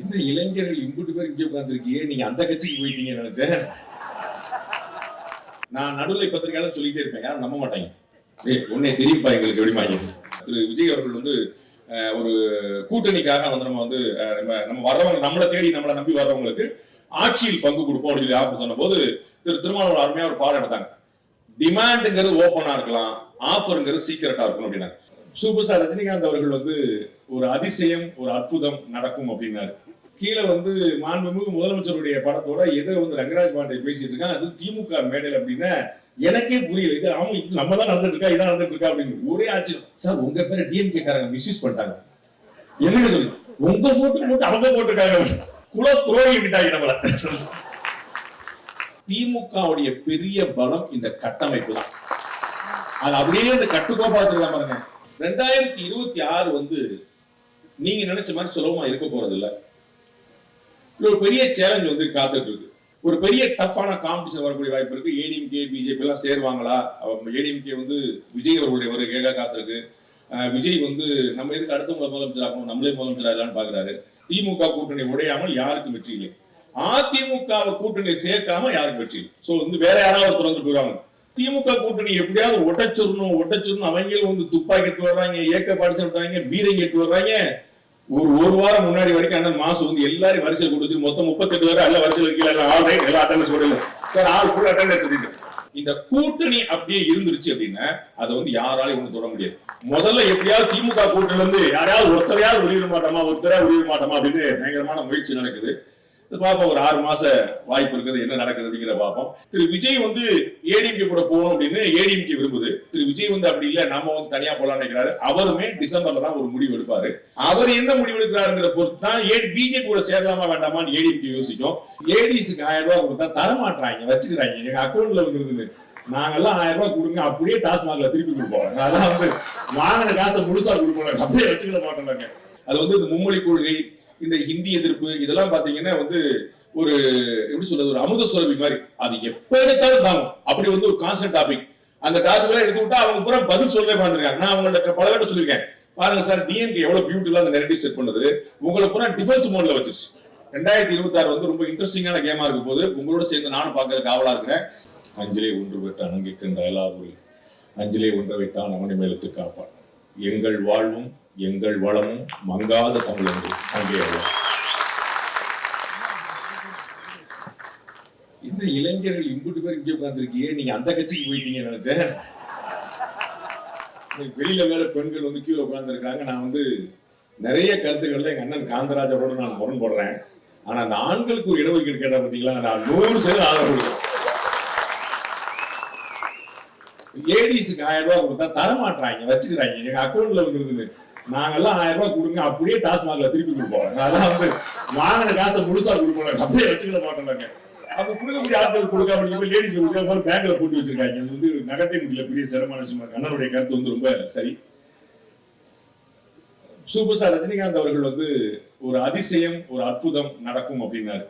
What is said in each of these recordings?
இந்த இளைஞர்கள் இம்புட்டு பேர் இங்கே உட்காந்துருக்கீங்க நீங்க அந்த கட்சிக்கு போயிட்டீங்கன்னு நினைச்சேன். நான் நடுநிலை பத்திரிகையால சொல்லிட்டே இருப்பேன். யாரும் நம்ப மாட்டாங்க. ஏ உன்னே தெரியுப்பா எங்களுக்கு எப்படிமாங்க திரு. விஜய் அவர்கள் வந்து ஒரு கூட்டணிக்காக வந்து நம்ம வந்து நம்ம நம்ம வர்றவங்க நம்மளை தேடி நம்மளை நம்பி வர்றவங்களுக்கு ஆட்சியில் பங்கு கொடுப்போம் அப்படின்னு சொல்லி ஆஃபர் சொன்னபோது திரு. திருமாவளவன் அருமையா ஒரு பாடம் எடுத்தாங்க. டிமாண்டுங்கிறது ஓப்பனா இருக்கலாம். ஆஃபருங்கிறது சீக்கிரட்டா இருக்கணும் அப்படின்னாங்க. சூப்பர் ஸ்டார் ரஜினிகாந்த் அவர்கள் வந்து ஒரு அதிசயம் ஒரு அற்புதம் நடக்கும் அப்படின்னாரு. கீழே வந்து மாண்புமிகு முதலமைச்சருடைய படத்தோட எதிர வந்து ரங்கராஜ் பாண்டே பேசிட்டு இருக்கான் அது திமுக மேடையில் அப்படின்னா எனக்கே புரியல. இது ஆமா இப்ப நம்ம தான் நடந்துட்டு இருக்கா இதான் நடந்துட்டு இருக்கா அப்படின்னு ஒரே ஆச்சரியம். சார் உங்க பேரை டிஎம்கே காரங்க மிஸ்யூஸ் பண்ணிட்டாங்க. என்ன சொல்லி உங்க போட்டு போட்டு அவங்க போட்டிருக்காங்க. குல துரோகி விட்டாங்க நம்மள. திமுகவுடைய பெரிய பலம் இந்த கட்டமைப்பு தான் அது அப்படியே இந்த கட்டுக்கோப்பா வச்சிருக்காம பாருங்க. ரெண்டாயிரத்தி இருபத்தி ஆறு வந்து நீங்க நினைச்ச மாதிரி சுலபமா இருக்க போறது இல்ல இது ஒரு பெரிய சேலஞ்ச் வந்து காத்துட்டு இருக்கு ஒரு பெரிய டஃப்பான காம்படிஷன் வரக்கூடிய வாய்ப்பு இருக்கு. ஏடிஎம்கே பிஜேபி எல்லாம் சேருவாங்களா? ஏடிஎம்கே வந்து விஜய் அவர்களுடைய வருகையாக காத்திருக்கு. விஜய் வந்து நம்ம எதுக்கு அடுத்த முதலமைச்சர் ஆகணும் நம்மளே முதலமைச்சர் ஆகலாம்னு பாக்குறாரு. திமுக கூட்டணி உடையாமல் யாருக்கும் வெற்றி இல்லை. அதிமுகவை கூட்டணி சேர்க்காம யாருக்கும் வெற்றி சோ வந்து வேற யாராவது ஒருத்தர் வந்து போயிடுவாங்க திமுக கூட்டணி எப்படியாவது ஒட்டச்சிடணும் ஒட்டச்சிடணும் அவங்களும் வந்து துப்பாக்கி எட்டு வர்றாங்க ஏக்க படிச்சு வர்றாங்க பீரங்கி எட்டு வர்றாங்க. ஒரு ஒரு வாரம் முன்னாடி வரைக்கும் அண்ணன் மாசு வந்து எல்லாரும் வரிசையில் கொண்டு வச்சு மொத்தம் முப்பத்தெட்டு பேர் எல்லாம் வரிசையில் வைக்கல எல்லாம் ஆல் ரைட் எல்லாம் அட்டண்டன்ஸ் போடல. சார் ஆள் ஃபுல் அட்டண்டன்ஸ் சொல்லிட்டு. இந்த கூட்டணி அப்படியே இருந்துருச்சு அப்படின்னா அதை வந்து யாராலையும் ஒண்ணு தொட முடியாது. முதல்ல எப்படியாவது திமுக கூட்டணில இருந்து யாரையாவது ஒருத்தரையாவது வெளியிட மாட்டோமா ஒருத்தரையா வெளியிட மாட்டோமா அப்படின்னு பயங்கரமான முயற்சி நடக்குது. பார்ப்போம் ஒரு ஆறு மாச வாய்ப்பு இருக்குது. என்ன நடக்குது அப்படிங்கிற பார்ப்போம் திரு விஜய் வந்து ஏடிஎம்கே கூட போகணும் அப்படின்னு ஏடிஎம்கே விரும்புது. திரு விஜய் வந்து அப்படி இல்லை நாம வந்து தனியா போலாம்னு நினைக்கிறாரு. அவருமே டிசம்பர்ல தான் ஒரு முடிவு எடுப்பாரு. அவர் என்ன முடிவு எடுக்கிறாருங்கிற பொறுத்து தான் ஏடி பிஜேபி கூட சேரலாமா வேண்டாமான்னு ஏடிஎம்கே யோசிக்கும். லேடிஸுக்கு ஆயிரம் ரூபாய் கொடுத்தா தரமாட்டாங்க வச்சுக்கிறாங்க. எங்க அக்கௌண்ட்ல வந்துருதுன்னு நாங்கெல்லாம் ஆயிரம் ரூபாய் கொடுங்க அப்படியே டாஸ்மாக்ல திருப்பி கொடுப்போம். அதெல்லாம் வந்து வாங்கின காசை முழுசா கொடுப்போம். அப்படியே வச்சுக்கிட மாட்டோம் அது வந்து இந்த மும்மொழி கொள்கை இந்த ஹிந்தி எதிர்ப்பு இதெல்லாம் பாத்தீங்கன்னா வந்து ஒரு எப்படி சொல்றது ஒரு அமுத சுரபி மாதிரி. அது எப்ப எடுத்தாலும் தாங்கும். அப்படி வந்து ஒரு கான்ஸ்டன்ட் டாபிக் அந்த டாபிக் எல்லாம் எடுத்து விட்டா அவங்க பூரா பதில் சொல்லவே பார்த்திருக்காங்க நான் அவங்கள்ட்ட பல பேர்ட்ட சொல்லியிருக்கேன். பாருங்க சார் டிஎன்கே எவ்வளவு பியூட்டிஃபுல்லா அந்த நெரட்டிவ் செட் பண்ணுது. உங்களை பூரா டிஃபென்ஸ் மோட்ல வச்சிருச்சு. ரெண்டாயிரத்தி இருபத்தி ஆறு வந்து ரொம்ப இன்ட்ரெஸ்டிங்கான கேமா இருக்கும் போது உங்களோட சேர்ந்து நானும் பார்க்கறதுக்கு ஆவலா இருக்கிறேன். அஞ்சலி ஒன்று பெற்ற அணங்கிக்கின்ற அயலாவூரில் அஞ்சலி ஒன்றை வைத்தான் அவனை மேலத்து காப்பான் எங்கள் வாழ்வும் எங்கள் வளமும் மங்காத தமிழ் என்று இந்த இளைஞர்கள் இம்புட்டு பேர் இங்கே உட்காந்துருக்கீங்க நீங்க அந்த கட்சிக்கு போயிட்டீங்கன்னு நினைச்சேன். வெளியில வேற பெண்கள் வந்து கீழே உட்கார்ந்துருக்காங்க நான் வந்து நிறைய கருத்துக்கள்ல எங்க அண்ணன் காந்தராஜரோட நான் முரண்படுறேன் ஆனா அந்த ஆண்களுக்கு ஒரு இடஒதுக்கீடு கேட்டா பாத்தீங்களா? நான் நூறு சதவீதம் ஆதரவு லேடிஸுக்கு ஆயிரம் ரூபாய் கொடுத்தா தர மாட்டாங்க வச்சுக்கிறாங்க. எங்க அக்கௌண்ட்ல வந்துருதுன்னு. நாங்கெல்லாம் ஆயிரம் ரூபாய் கொடுங்க அப்படியே டாஸ்மாக்ல திருப்பி கொடுப்போம். அதெல்லாம் வந்து வாங்கின காசை முழுசா கொடுப்போம். அப்படியே வச்சுக்கிட மாட்டோம் அப்ப கொடுக்க முடிய ஆட்கள் கொடுக்காம அப்படின்னு லேடிஸ் கொடுக்குற மாதிரி பேங்க்ல போட்டு வச்சிருக்காங்க. அது வந்து நகட்டே முடியல. பெரிய சிரமமான விஷயமா அண்ணனுடைய கருத்து வந்து ரொம்ப சரி. சூப்பர் ஸ்டார் ரஜினிகாந்த் அவர்கள் வந்து ஒரு அதிசயம் ஒரு அற்புதம் நடக்கும் அப்படின்னாரு.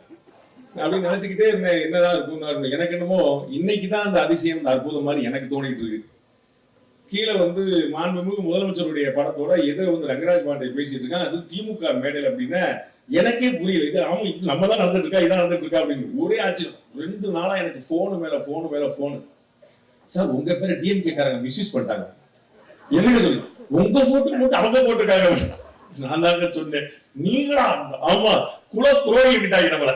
அப்படின்னு நினைச்சுக்கிட்டே இருந்தேன். என்னதான் இருக்கும் எனக்கு என்னமோ இன்னைக்குதான் அந்த அதிசயம் அந்த அற்புதம் மாதிரி எனக்கு தோணிட்டு இருக்கு. கீழே வந்து மாண்புமிகு முதலமைச்சருடைய படத்தோட எதிர வந்து ரங்கராஜ் பாண்டே பேசிட்டு இருக்கான் அது திமுக மேடையில் அப்படின்னா எனக்கே புரியல. இது ஆமா இப்ப நம்ம தான் நடந்துட்டு இருக்கா இதான் நடந்துட்டு இருக்கா அப்படின்னு ஒரே ஆச்சரியம். ரெண்டு நாளா எனக்கு போனு மேல போனு மேல போனு சார் உங்க பேர் டிஎம்கே காரங்க மிஸ்யூஸ் பண்ணிட்டாங்க. என்ன சொல்லி உங்க போட்டு போட்டு அவங்க போட்டிருக்காங்க. நான் தாங்க சொன்னேன். நீங்களா? ஆமா குல துரோகி விட்டாங்க நம்மள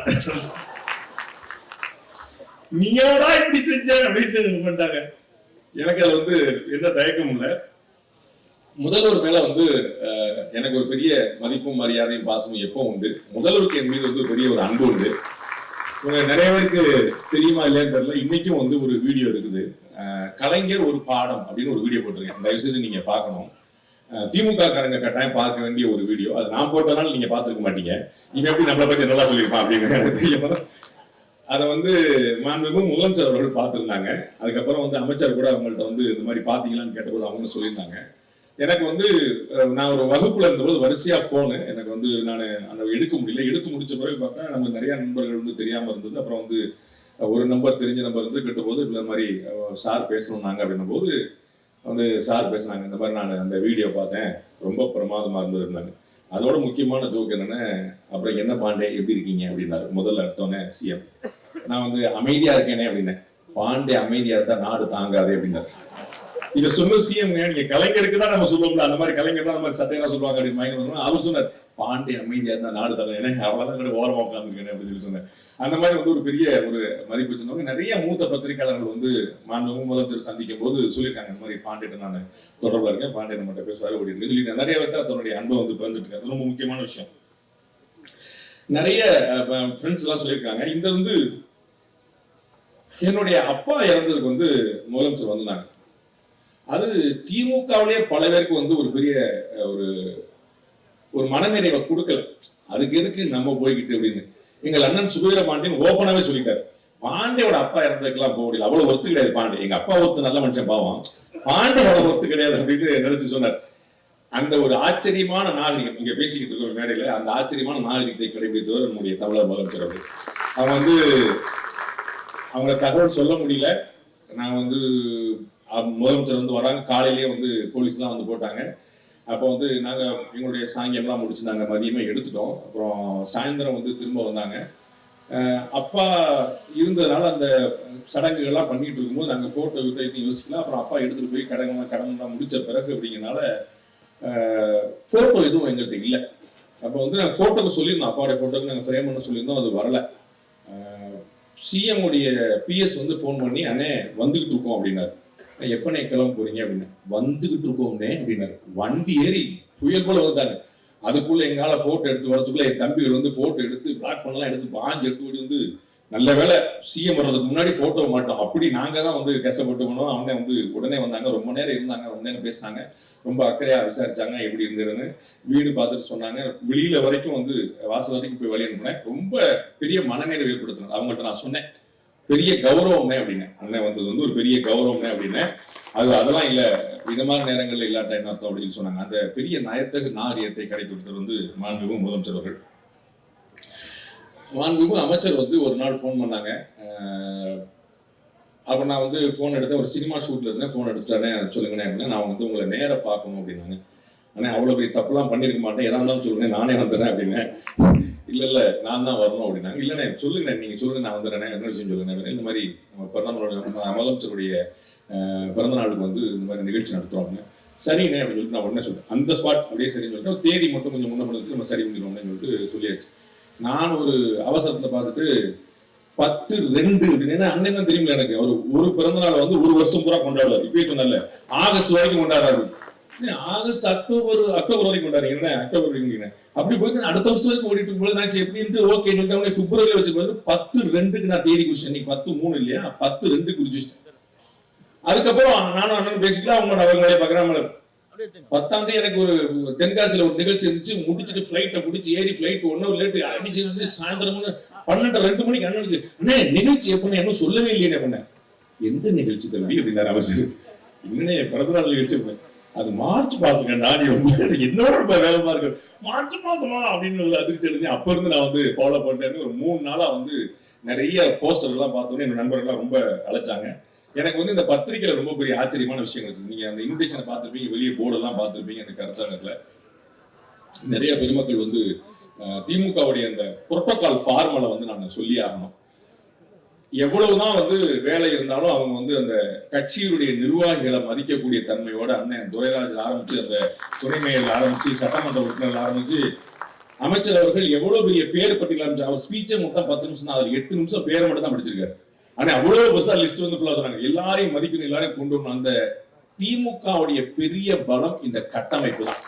நீயோடா இப்படி செஞ்ச? அப்படின்னு பண்ணிட்டாங்க. எனக்கு அது வந்து எந்த தயக்கமும் இல்லை. முதல்வர் மேல வந்து அஹ், எனக்கு ஒரு பெரிய மதிப்பும் மரியாதையும் பாசமும் எப்போ உண்டு. முதல்வருக்கு என் மீது வந்து ஒரு பெரிய ஒரு அன்பு உண்டு. உங்க நிறைய பேருக்கு தெரியுமா இல்லையான்னு தெரியல. இன்னைக்கும் வந்து ஒரு வீடியோ இருக்குது. கலைஞர் ஒரு பாடம் அப்படின்னு ஒரு வீடியோ போட்டிருக்கேன். தயவு செய்து நீங்க பார்க்கணும். அஹ், திமுக காரங்க கட்டாயம் பார்க்க வேண்டிய ஒரு வீடியோ. அது நான் போட்டதுனால நீங்க பார்த்துருக்க மாட்டீங்க. இவன் எப்படி நம்மளை பத்தி நல்லா சொல்லியிருப்பான் அப்படின்னு எனக்கு தெரியும். அதை வந்து மாண்புமிகு முதலமைச்சர் அவர்கள் பார்த்துருந்தாங்க. அதுக்கப்புறம் வந்து அமைச்சர் கூட அவங்கள்ட்ட வந்து இந்த மாதிரி பார்த்தீங்களான்னு கேட்டபோது அவங்க சொல்லியிருந்தாங்க. எனக்கு வந்து நான் ஒரு வகுப்புல இருந்தபோது வரிசையா போனு எனக்கு வந்து நான் அந்த எடுக்க முடியல. எடுத்து முடிச்ச பிறகு பார்த்தா நமக்கு நிறைய நண்பர்கள் வந்து தெரியாம இருந்தது. அப்புறம் வந்து ஒரு நம்பர் தெரிஞ்ச நம்பர் வந்து கேட்டபோது இந்த மாதிரி சார் பேசணும்னாங்க அப்படின்னும் போது வந்து சார் பேசுனாங்க. இந்த மாதிரி நான் அந்த வீடியோ பார்த்தேன். ரொம்ப பிரமாதமா இருந்ததுன்னாங்க அதோட முக்கியமான ஜோக் என்னன்னா அப்புறம் என்ன பாண்டே? எப்படி இருக்கீங்க? அப்படின்னாரு. முதல்ல எடுத்தோன்னே சிஎம் நான் வந்து அமைதியா இருக்கேனே அப்படின்னேன். பாண்டே அமைதியா இருந்தா நாடு தாங்காதே அப்படின்னாரு. இத சொன்ன சிஎம் நீங்க கலைஞருக்கு தான் நம்ம சொல்லுவோம்ல அந்த மாதிரி கலைஞர் தான் அந்த மாதிரி சட்டையெல்லாம் சொல்லுவாங்க அப்படின்னு பயங்கரம் அவர் சொன்னார் பாண்டே அமைதியா இருந்தா நாடு தலை ஏன்னா அவ்வளவுதான் கூட ஓரமா உட்காந்துருக்கேன் அப்படின்னு சொல்லி சொன்னேன் அந்த மாதிரி வந்து ஒரு பெரிய ஒரு மதிப்பு வச்சிருந்தவங்க. நிறைய மூத்த பத்திரிகையாளர்கள் வந்து மாண்பு முதலமைச்சர் சந்திக்கும் போது சொல்லியிருக்காங்க இந்த மாதிரி பாண்டிட்டு நான் தொடர்புல இருக்கேன். பாண்டியன் மட்டும் பேசுவாரு அப்படின்னு சொல்லி நிறைய பேர்ட்ட தன்னுடைய அன்பை வந்து பிறந்துட்டு இருக்கேன் அது ரொம்ப முக்கியமான விஷயம். நிறைய ஃப்ரெண்ட்ஸ் எல்லாம் சொல்லியிருக்காங்க. இந்த வந்து என்னுடைய அப்பா இறந்ததுக்கு வந்து முதலமைச்சர் வந்தாங்க. அது திமுகவிலேயே பல பேருக்கு வந்து ஒரு பெரிய ஒரு ஒரு மனநிறைவை கொடுக்கல. அதுக்கு எதுக்கு நம்ம போய்கிட்டு அப்படின்னு. எங்கள் அண்ணன் சுபீர பாண்டியன் ஓப்பனாவே சொல்லிட்டாரு. பாண்டியோட அப்பா இறந்ததுக்கெல்லாம் போக முடியல. அவ்வளவு ஒத்து கிடையாது பாண்டி எங்க அப்பா ஒருத்தர் நல்ல மனுஷன் பாவம். பாண்டியோட ஒத்து கிடையாது அப்படின்னு நினைச்சு சொன்னார். அந்த ஒரு ஆச்சரியமான நாகரிகம் இங்க பேசிக்கிட்டு இருக்கோம் மேடையில. அந்த ஆச்சரியமான நாகரிகத்தை கடைபிடித்தவர் நம்முடைய தமிழக முதலமைச்சர் அவர்கள். அவங்க வந்து அவங்க தகவல் சொல்ல முடியல. நான் வந்து முதலமைச்சர் வந்து வராங்க. காலையிலேயே வந்து போலீஸ்லாம் வந்து போட்டாங்க. அப்போ வந்து நாங்க எங்களுடைய சாயங்கம்லாம் முடிச்சு நாங்க மதியமே எடுத்துட்டோம். அப்புறம் சாயந்தரம் வந்து திரும்ப வந்தாங்க. அப்பா இருந்ததுனால அந்த சடங்குகள்லாம் பண்ணிட்டு இருக்கும்போது நாங்கள் ஃபோட்டோ விட்டு யோசிக்கலாம் அப்புறம் அப்பா எடுத்துகிட்டு போய் கடன்லாம் கடன்லாம் முடிச்ச பிறகு அப்படிங்கிறனால ஃபோட்டோ எதுவும் எங்கள்கிட்ட இல்லை. அப்போ வந்து நாங்கள் ஃபோட்டோக்கு சொல்லியிருந்தோம். அப்பாவுடைய ஃபோட்டோக்கு நாங்கள் ஃப்ரேம் பண்ண சொல்லியிருந்தோம். அது வரல. சிஎம் உடைய பிஎஸ் வந்து ஃபோன் பண்ணி அண்ணே வந்துகிட்டு இருக்கோம் அப்படின்னாரு. "அண்ணே, கிளம்ப போறீங்க? அப்படின்னு. வந்துகிட்டு இருக்கோம்னே அப்படின்னாரு. வண்டி ஏறி புயல் போல வந்தாங்க அதுக்குள்ள எங்களால் ஃபோட்டோ எடுத்து வரதுக்குள்ள என் தம்பிகள் வந்து ஃபோட்டோ எடுத்து பிளாக் பண்ணலாம் எடுத்து பாஞ்சு எடுத்து ஓடி வந்து நல்ல வேளை சிஎம் வர்றதுக்கு முன்னாடி போட்டோ மாட்டோம். அப்படி நாங்க தான் வந்து கஷ்டப்பட்டு போனோம் அவங்க வந்து உடனே வந்தாங்க. ரொம்ப நேரம் இருந்தாங்க. ரொம்ப நேரம் பேசினாங்க. ரொம்ப அக்கறையா விசாரிச்சாங்க. எப்படி இருந்ததுன்னு வீடு பார்த்துட்டு சொன்னாங்க. வெளியில வரைக்கும் வந்து வாசல் வரைக்கும் போய் வழி அனுப்புனேன். ரொம்ப பெரிய மனநிறைவு ஏற்படுத்தினது. அவங்கள்ட்ட நான் சொன்னேன். பெரிய கௌரவம்னே அப்படின்னேன் அண்ணன் வந்தது வந்து ஒரு பெரிய கௌரவமே அப்படின்னேன் அது அதெல்லாம் இல்ல. இந்த மாதிரி நேரங்கள்ல இல்லாட்ட என்ன அர்த்தம் அப்படின்னு சொன்னாங்க. அந்த பெரிய நயத்தகு நாகரியத்தை கிடைத்து கொடுத்தது வந்து மாண்புமிகு முதலமைச்சர் அவர்கள். மாண்புமிகு அமைச்சர் வந்து ஒரு நாள் ஃபோன் பண்ணாங்க. அப்போ நான் வந்து ஃபோன் எடுத்தேன். ஒரு சினிமா ஷூட்ல இருந்தேன். ஃபோன் எடுத்துட்டானே சொல்லுங்கண்ணே அப்படின்னா. நான் வந்து உங்களை நேராக பார்க்கணும் அப்படின்னாங்க. ஆனால் அவ்வளோ பெரிய தப்புலாம் பண்ணியிருக்க மாட்டேன். எதாக இருந்தாலும் சொல்லுங்க. நானே வந்துடுறேன் அப்படின்னு. இல்லை இல்லை நான் தான் வரணும் அப்படின்னாங்க. இல்லைண்ணே சொல்லுங்க. நீங்கள் சொல்லுங்க. நான் வந்துடுறேன் என்ன விஷயம் சொல்லுங்க? இந்த மாதிரி நம்ம பிரதமரோட நம்ம முதலமைச்சருடைய பிறந்த நாளுக்கு வந்து இந்த மாதிரி நிகழ்ச்சி நடத்துவாங்க சரிண்ணே அப்படின்னு சொல்லிட்டு நான் உடனே சொல்லிட்டேன் அந்த ஸ்பாட் அப்படியே சரின்னு சொல்லிட்டு ஒரு தேதி மட்டும் கொஞ்சம் முன்னே முடிஞ்சு நம்ம சரி பண்ணிடுவோம் சொல்லிட்டு சொல்லியாச்சு. நான் ஒரு அவசரத்துல பார்த்துட்டு பத்து ரெண்டு அப்படின்னு அண்ணன் தான் தெரியுமில்ல எனக்கு. அவர் ஒரு பிறந்த நாள் வந்து ஒரு வருஷம் பூரா கொண்டாடுவார். இப்பயே சொன்னால ஆகஸ்ட் வரைக்கும் கொண்டாடுறாரு. ஆகஸ்ட் அக்டோபர் அக்டோபர் வரைக்கும் கொண்டாடுறீங்க. என்ன? அக்டோபர் வரைக்கும் அப்படி போயிட்டு அடுத்த வருஷம் வரைக்கும் ஓடிட்டு இருக்கும்போது நான் எப்படின்ட்டு ஓகே சொல்லிட்டு பிப்ரவரி வச்சிருப்பாரு பத்து ரெண்டுக்கு நான் தேதி குறிச்சேன் இன்னைக்கு பத்து மூணு இல்லையா? பத்து ரெண்டு குறிச்சு அதுக்கப்புறம் நானும் அண்ணன் பேசிக்கலாம். அவங்களோட அவங்களே பார்க்குறாங்க. பத்தாம் தேதி எனக்கு ஒரு தென்காசியில ஒரு நிகழ்ச்சி இருந்துச்சு. முடிச்சிட்டு ஃபிளைட்டை முடிச்சு ஏறி ஃபிளைட் ஒன்னு லேட்டு அடிச்சு இருந்துச்சு சாயந்தரம் பன்னெண்டு ரெண்டு மணிக்கு அண்ணனுக்கு அண்ணே நிகழ்ச்சி எப்படின்னு என்ன சொல்லவே இல்லையே பண்ணேன் எந்த நிகழ்ச்சி தம்பி? அப்படின்னாரு அமைச்சர் இன்னே பிறந்தநாள் நிகழ்ச்சி அது மார்ச் மாசங்க நாடி என்னோட ரொம்ப வேகமா இருக்கு. மார்ச் மாசமா? அப்படின்னு ஒரு அதிர்ச்சி அடைஞ்சு அப்ப இருந்து நான் வந்து ஃபாலோ பண்றேன்னு ஒரு மூணு நாளா வந்து நிறைய போஸ்டர் எல்லாம் பார்த்தோன்னே என் நண்பர்கள்லாம் ரொம்ப அழைச்சாங்க. எனக்கு வந்து இந்த பத்திரிகையில ரொம்ப பெரிய ஆச்சரியமான விஷயங்கள் இருந்துச்சு நீங்க அந்த இன்விடேஷனை பார்த்துருப்பீங்க வெளியே போர்டெல்லாம் பார்த்துருப்பீங்க அந்த கருத்தரங்கத்துல. நிறைய பெருமக்கள் வந்து திமுகவுடைய அந்த புரோட்டோகால் ஃபார்மலை வந்து நான் சொல்லி ஆகணும். எவ்வளவுதான் வந்து வேலை இருந்தாலும் அவங்க வந்து அந்த கட்சியினுடைய நிர்வாகிகளை மதிக்கக்கூடிய தன்மையோட அண்ணன் துரைராஜ் ஆரம்பிச்சு அந்த துணை மேயர் ஆரம்பிச்சு சட்டமன்ற உறுப்பினர் ஆரம்பிச்சு அமைச்சர் அவர்கள் எவ்வளவு பெரிய பேர் பட்டியல் ஆரம்பிச்சு அவர் ஸ்பீச்சை மட்டும் பத்து நிமிஷம் தான் அவர் எட்டு நிமிஷம் பேரை மட்டும் தான் படிச்சிருக்காரு. ஆனா அவ்வளவு பெருசா லிஸ்ட் வந்து ஃபுல்லா சொன்னாங்க எல்லாரையும் மதிக்கணும் எல்லாரையும் கொண்டு வரணும். அந்த திமுகவுடைய பெரிய பலம் இந்த கட்டமைப்பு தான்.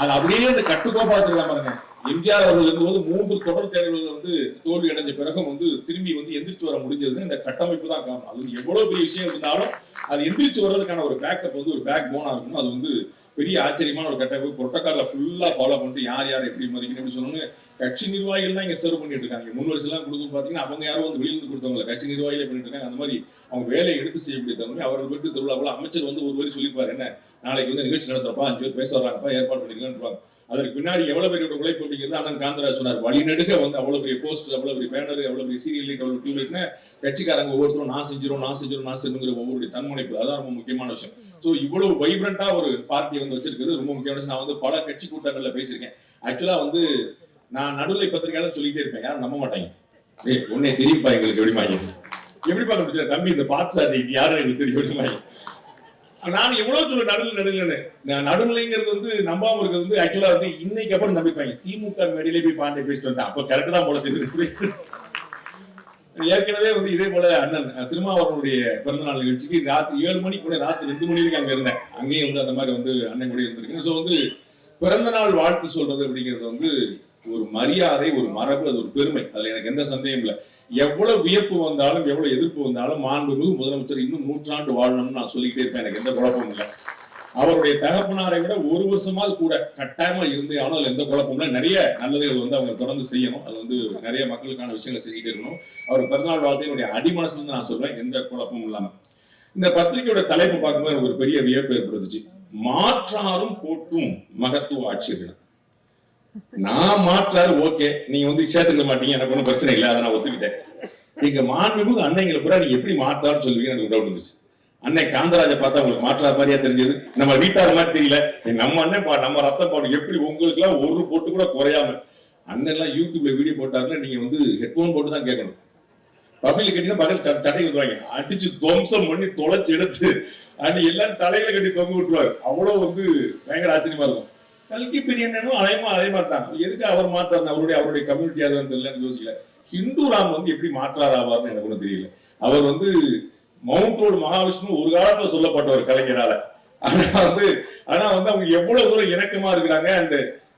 அது அப்படியே இந்த கட்டுக்கோப்பா வச்சிருக்கலாம் பாருங்க. எம்ஜிஆர் அவர்கள் இருந்தபோது மூன்று தொடர் தேர்தல்கள் வந்து தோல்வி அடைஞ்ச பிறகும் வந்து திரும்பி வந்து எந்திரிச்சு வர முடிஞ்சதுன்னு இந்த கட்டமைப்பு தான் காரணம். அது எவ்வளவு பெரிய விஷயம் இருந்தாலும் அது எந்திரிச்சு வர்றதுக்கான ஒரு பேக்கப் வந்து ஒரு பேக் போனா இருக்கணும். அது வந்து பெரிய ஆச்சரியமான ஒரு கட்டமைப்பு. புரோட்டோகால ஃபுல்லா ஃபாலோ பண்ணிட்டு யார் யார் எப்படி மதிக்கணும் எப்படி சொல்லணும்னு கட்சி நிர்வாகிகள் தான் இங்க சர்வ் பண்ணிட்டு இருக்காங்க முன் வருஷம் எல்லாம் கொடுக்கும் பாத்தீங்கன்னா அவங்க யாரும் வந்து வெளியிருந்து கொடுத்தவங்க கட்சி நிர்வாகிகளே பண்ணிட்டு இருக்காங்க அந்த மாதிரி அவங்க வேலையை எடுத்து செய்யக்கூடிய தன்மை அவர்கள் விட்டு திருவிழா போல அமைச்சர் வந்து ஒரு வரி சொல்லிப்பாரு. என்ன? நாளைக்கு வந்து நிகழ்ச்சி நடத்துறப்பா அஞ்சு பேர் பேச வர்றாங்கப்பா ஏற்பாடு பண்ணிருக்கான்னு அதற்கு பின்னாடி எவ்வளவு பெரிய உழைப்பு அப்படிங்கிறது அண்ணன் காந்தராஜ் சொன்னார். வழிநடுக்க வந்து அவ்வளவு பெரிய போஸ்ட் அவ்வளவு பெரிய பேனர் அவ்வளவு பெரிய சீரியல் லைட் அவ்வளவு டியூப் கட்சிக்காரங்க ஒவ்வொருத்தரும் நான் செஞ்சிரும் நான் செஞ்சிரும் நான் செஞ்சுங்கிற ஒவ்வொரு தன்முனைப்பு அதான் ரொம்ப முக்கியமான விஷயம். சோ இவ்வளவு வைப்ரண்டா ஒரு பார்ட்டி வந்து வச்சிருக்கிறது ரொம்ப முக்கியமான விஷயம். நான் வந்து பல கட்சி கூட்டங்கள்ல பேசியிருக்கேன். ஆக்சுவலா வந்து நான் நடுநிலை பத்திரிகையால சொல்லிட்டே இருப்பேன். யாரும் நம்ப மாட்டாங்க. ஏய் உன்னே தெரியுப்பா எங்களுக்கு எப்படிமாங்க எப்படிப்பா கண்டுபிடிச்ச தம்பி இந்த பார்த்து சாதி யாரும் எங்களுக்கு தெரியும். எப்படிமாங்க நான் எவ்வளவு சொல்ல நடுநிலை நடுநிலைன்னு. நான் நடுநிலைங்கிறது வந்து நம்பாம இருக்கிறது வந்து ஆக்சுவலா வந்து இன்னைக்கு அப்புறம் நம்பிப்பாங்க. திமுக மேடையிலே போய் பாண்டே பேசிட்டு வந்தேன். அப்ப கரெக்ட் தான் போல தெரியுது. ஏற்கனவே வந்து இதே போல அண்ணன் திருமாவரனுடைய பிறந்த நாள் நிகழ்ச்சிக்கு ராத்திரி ஏழு மணிக்கு கூட ராத்திரி ரெண்டு மணி வரைக்கும் அங்க இருந்தேன். அங்கேயும் வந்து அந்த மாதிரி வந்து அண்ணன் கூட இருந்திருக்கேன். ஸோ வந்து பிறந்த நாள் வாழ்த்து சொல்றது அப்படிங்கிறது வந்து ஒரு மரியாதை ஒரு மரபு அது ஒரு பெருமை. அதுல எனக்கு எந்த சந்தேகம் இல்லை. எவ்வளவு வியப்பு வந்தாலும் எவ்வளவு எதிர்ப்பு வந்தாலும் மாண்புமிகு முதலமைச்சர் இன்னும் நூற்றாண்டு வாழணும்னு நான் சொல்லிக்கிட்டே இருப்பேன். எனக்கு எந்த குழப்பமும் இல்லை. அவருடைய தகப்பனாரை விட ஒரு வருஷமாவது கூட கட்டாயமா இருந்தே ஆனால் அதுல எந்த குழப்பமும் நிறைய நல்லதுகள் வந்து அவங்க தொடர்ந்து செய்யணும். அது வந்து நிறைய மக்களுக்கான விஷயங்களை செஞ்சுட்டு இருக்கணும். அவர் பிறந்தநாள் வாழ்த்தையினுடைய அடிமனசுல இருந்து நான் சொல்றேன். எந்த குழப்பமும் இல்லாம. இந்த பத்திரிகையோட தலைப்பு பார்க்கும்போது எனக்கு ஒரு பெரிய வியப்பு ஏற்படுத்துச்சு. மாற்றாரும் போற்றும் மகத்துவ ஆட்சியர்கள். நான் மாற்றாரு ஓகே. நீங்க வந்து சேர்த்துக்க மாட்டீங்க எனக்கு ஒன்றும் பிரச்சனை இல்லை அதை நான் ஒத்துக்கிட்டேன். நீங்க மாண்புமிகு அன்னைங்களை கூட நீங்க எப்படி மாற்றாருன்னு சொல்லுவீங்க எனக்கு டவுட் இருந்துச்சு அன்னை காந்தராஜை பார்த்தா உங்களுக்கு மாற்றாத மாதிரியா தெரிஞ்சது. நம்ம வீட்டார் மாதிரி தெரியல. நம்ம அண்ணன் பா நம்ம ரத்த பாடு எப்படி உங்களுக்கு எல்லாம் ஒரு போட்டு கூட குறையாம அண்ணன் எல்லாம் யூடியூப்ல வீடியோ போட்டாருன்னா நீங்க வந்து ஹெட்போன் போட்டு தான் கேட்கணும். பப்ளிக் கட்டினா பக்கத்துல ச- விட்டுருவாங்க விடுவாங்க அடிச்சு துவம்சம் பண்ணி தொலைச்சு எடுத்து அண்ட் எல்லாம் தலையில கட்டி தொங்க விட்டுருவாரு. அவ்வளவு வந்து பயங்கர ஆச்சரியமா இருக்கும். கல்கி பிரியனும் அலைமா அதே மாதிரி தான் எதுக்கு அவர் மாற்றாரு? அவருடைய அவருடைய கம்யூனிட்டி அதுன்னு தெரியலன்னு யோசிக்கல. ஹிந்து ராம் வந்து எப்படி மாற்றார் ஆவார்னு எனக்கு ஒன்றும் தெரியல. அவர் வந்து மவுண்ட் ரோடு மகாவிஷ்ணு ஒரு காலத்துல சொல்லப்பட்ட ஒரு கலைஞரால. ஆனா வந்து ஆனா வந்து அவங்க எவ்வளவு தூரம் இணக்கமா இருக்கிறாங்க அண்ட்